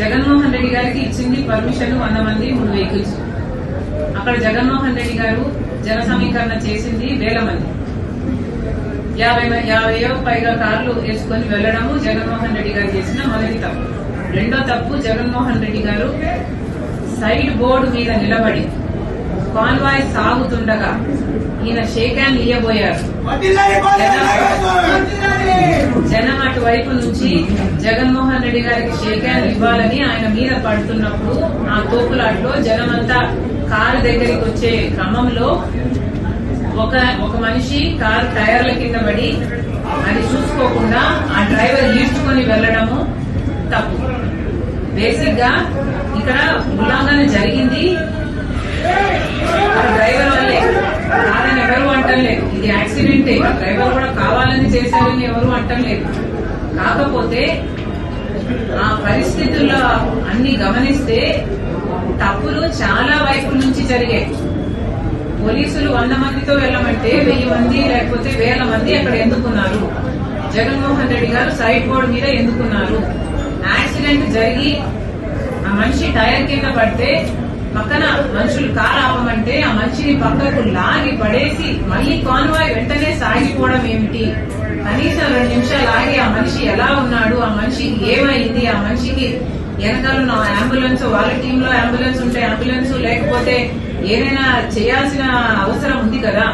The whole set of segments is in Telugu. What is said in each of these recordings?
జగన్మోహన్ రెడ్డి గారికి ఇచ్చింది పర్మిషన్ వంద మంది మూడు వెహికల్స్. అక్కడ జగన్మోహన్ రెడ్డి గారు జన సమీకరణ చేసింది వేల మంది. యాభై యాభైయో పైగా కార్లు వేసుకొని వెళ్ళడము జగన్మోహన్ రెడ్డి గారు చేసిన మొదటి తప్పు. రెండో తప్పు జగన్మోహన్ రెడ్డి గారు సైడ్ బోర్డు మీద నిలబడి కాన్వాయ్ సాగుతుండగా ఈయన షేక్ హ్యాండ్ ఇయ్యబోయారు. వైపు నుంచి జగన్మోహన్ రెడ్డి గారికి షేక్ హ్యాండ్ ఇవ్వాలని ఆయన మీద పడుతున్నప్పుడు ఆ తోపులాట్లో జనమంతా కారు దగ్గరికి వచ్చే క్రమంలో ఒక ఒక మనిషి కారు టైర్ల కింద పడి అది చూసుకోకుండా ఆ డ్రైవర్ ఈడ్చుకొని వెళ్ళడము తప్పు. బేసిక్గా ఇక్కడ ఉల్లంఘన జరిగింది. ఆ డ్రైవర్ వల్లే. కాదని ఎవరు అంటలేదు. ఇది యాక్సిడెంటే. డ్రైవర్ కూడా కావాలని చేశారని ఎవరు అంటలేదు. కాకపోతే ఆ పరిస్థితుల్లో అన్ని గమనిస్తే తప్పులు చాలా వైపుల నుంచి జరిగాయి. పోలీసులు వంద మందితో వెళ్ళమంటే వెయ్యి మంది లేకపోతే వేల మంది అక్కడ ఎందుకున్నారు? జగన్మోహన్ రెడ్డి గారు సైడ్ బోర్డు మీద ఎందుకున్నారు? యాక్సిడెంట్ జరిగి ఆ మనిషి టైర్ కింద పడితే పక్కన కారు ఆ మనిషిని పక్కకు లాగి పడేసి మళ్ళీ కాన్వాయ్ వెంటనే సాగిపోవడం ఏమిటి? కనీసం రెండు నిమిషాలు ఆగి ఆ మనిషి ఎలా ఉన్నాడు? ఆ మనిషికి ఏమైంది? ఆ మనిషికి వెనకాలన్న అంబులెన్స్ వాళ్ళ టీమ్లో అంబులెన్స్ ఉంటే అంబులెన్స్ లేకపోతే ఏదైనా చేయాల్సిన అవసరం ఉంది కదా?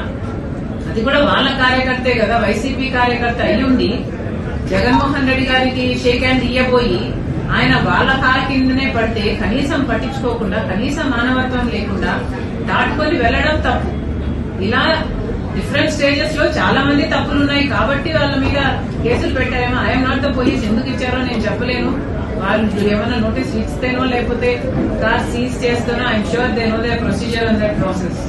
అది కూడా వాళ్ళ కార్యకర్తే కదా వైసీపీ కార్యకర్త అయి జగన్మోహన్ రెడ్డి గారికి షేక్ హ్యాండ్ ఇయ్యబోయి ఆయన వాళ్ళ కాల కిందనే పడితే కనీసం పట్టించుకోకుండా కనీసం మానవత్వం లేకుండా దాటుకొని వెళ్ళడం తప్పు. ఇలా డిఫరెంట్ స్టేజెస్లో చాలా మంది తప్పులు ఉన్నాయి కాబట్టి వాళ్ళ మీద కేసులు పెట్టారేమో. ఐఎమ్ నాట్ ద పోలీస్ ఎందుకు ఇచ్చారో నేను చెప్పలేను. వాళ్ళు ఏమైనా నోటీస్ ఇస్తేనో లేకపోతే car seize చేస్తేనో I'm sure they know the procedure and that process